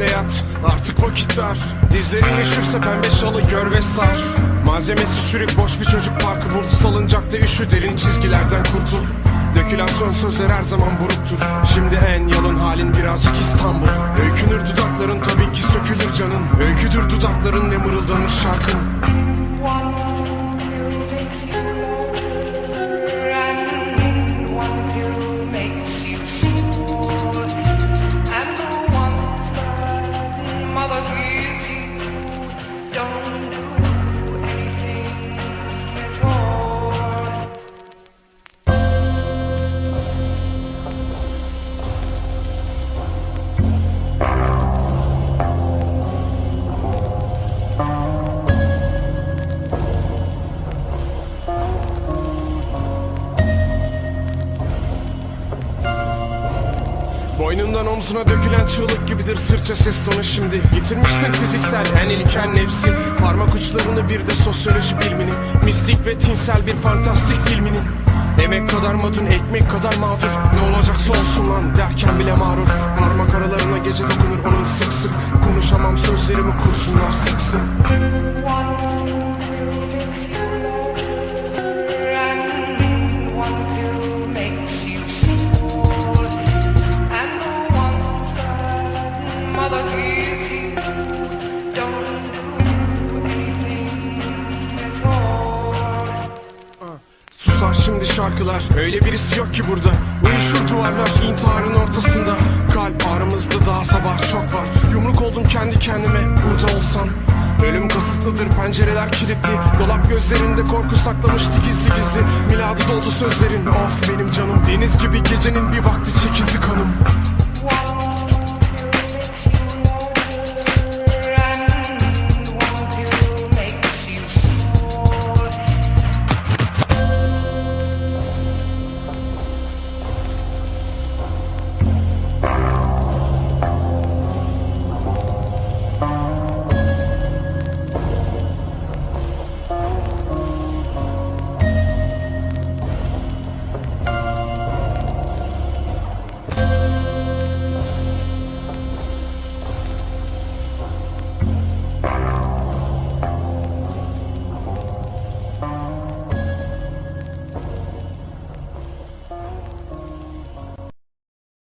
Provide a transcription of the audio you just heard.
hayat artık vakit dar. Dizlerin üşürse pembe şalı gör ve sar. Malzemesi çürük boş bir çocuk parkı bul. Salıncakta üşü derin çizgilerden kurtul. Dökülen son sözler her zaman buruktur. Şimdi en yalın halin birazcık İstanbul. Öykünür dudakların tabii ki sökülür canın. Öyküdür dudakların ne mırıldanır şarkın Boynundan omzuna dökülen çığlık gibidir sırça ses tonu şimdi. Yitirmiştin fiziksel en ilkel nefsin Parmak uçlarını bir de sosyoloji bilimini Mistik ve tinsel bir fantastik filminin Emek kadar madun ekmek kadar mağdur. Ne olacaksa olsun lan derken bile mağrur. Parmak aralarına gece dokunur onun sık sık. Konuşamam sözlerimi kurşunlar sıksın şarkılar. Öyle birisi yok ki burada. Uyuşur duvarlar intiharın ortasında. Kalp ağrımızda daha sabah çok var. Yumruk oldum kendi kendime burada olsan Ölüm kasıtlıdır pencereler kilitli. Dolap gözlerinde korku saklamıştı gizli gizli. Miladı doldu sözlerin. Of benim canım Deniz gibi gecenin bir vakti